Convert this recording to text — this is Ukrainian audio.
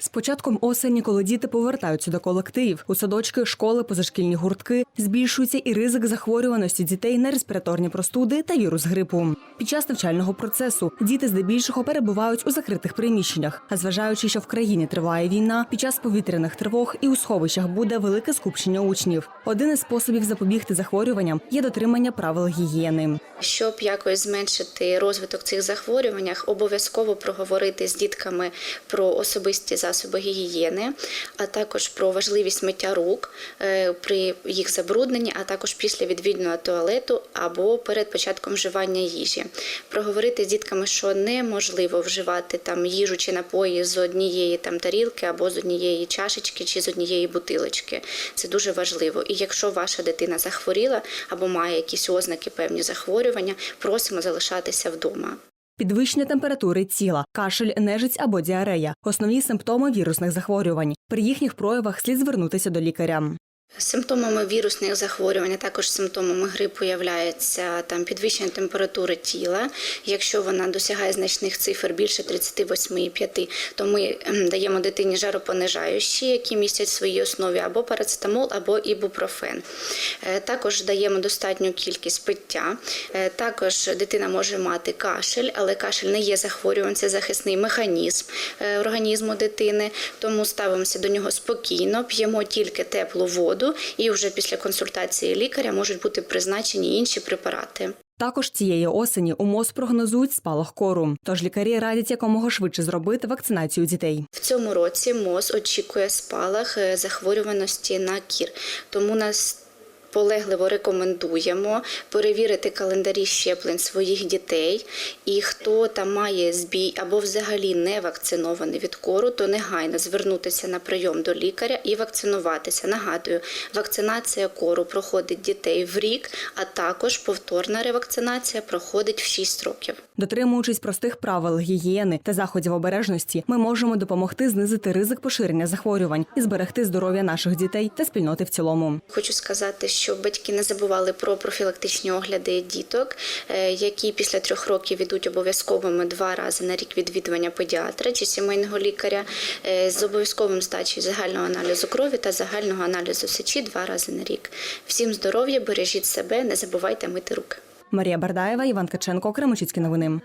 З початком осені, коли діти повертаються до колективів, у садочки, школи, позашкільні гуртки, збільшується і ризик захворюваності дітей на респіраторні простуди та вірус грипу. Під час навчального процесу діти здебільшого перебувають у закритих приміщеннях. А зважаючи, що в країні триває війна, під час повітряних тривог і у сховищах буде велике скупчення учнів. Один із способів запобігти захворюванням є дотримання правил гігієни. Щоб якось зменшити розвиток цих захворюваннях, обов'язково проговорити з дітками про особисті засоби гігієни, а також про важливість миття рук е, при їх забрудненні, а також після відвідного туалету або перед початком вживання їжі. Проговорити з дітками, що неможливо вживати там їжу чи напої з однієї там тарілки або з однієї чашечки чи з однієї бутилочки. Це дуже важливо. І якщо ваша дитина захворіла або має якісь ознаки певні захворювання, просимо залишатися вдома. Підвищення температури тіла, кашель, нежиць або діарея основні симптоми вірусних захворювань. При їхніх проявах слід звернутися до лікаря. Симптомами вірусних захворювань, а також симптомами грипу являється там підвищення температури тіла. Якщо вона досягає значних цифр більше 38,5, то ми ем, даємо дитині жаропонижаючі, які містять в своїй основі або парацетамол, або ібупрофен. Е, Також даємо достатню кількість пиття. Е, Також дитина може мати кашель, але кашель не є захворюванням, це захисний механізм е, організму дитини, тому ставимося до нього спокійно, п'ємо тільки теплу воду, і вже після консультації лікаря можуть бути призначені інші препарати. Також цієї осені у МОЗ прогнозують спалах кору. Тож лікарі радять якомога швидше зробити вакцинацію дітей. В цьому році МОЗ очікує спалах е, захворюваності на кір, тому нас. Полегливо рекомендуємо перевірити календарі щеплень своїх дітей, і хто там має збій або взагалі не вакцинований від кору, то негайно звернутися на прийом до лікаря і вакцинуватися. Нагадую, вакцинація кору проходить дітей в рік, а також повторна ревакцинація проходить в 6 років. Дотримуючись простих правил гігієни та заходів обережності, ми можемо допомогти знизити ризик поширення захворювань і зберегти здоров'я наших дітей та спільноти в цілому. Хочу сказати, що батьки не забували про профілактичні огляди діток, е, які після трьох років ідуть обов'язковими два рази на рік відвідування педіатра чи сімейного лікаря е, з обов'язковим здачею загального аналізу крові та загального аналізу сечі два рази на рік. Всім здоров'я, бережіть себе, не забувайте мити руки. Марія Бардаєва, Іван Каченко, Кремочицькі новини.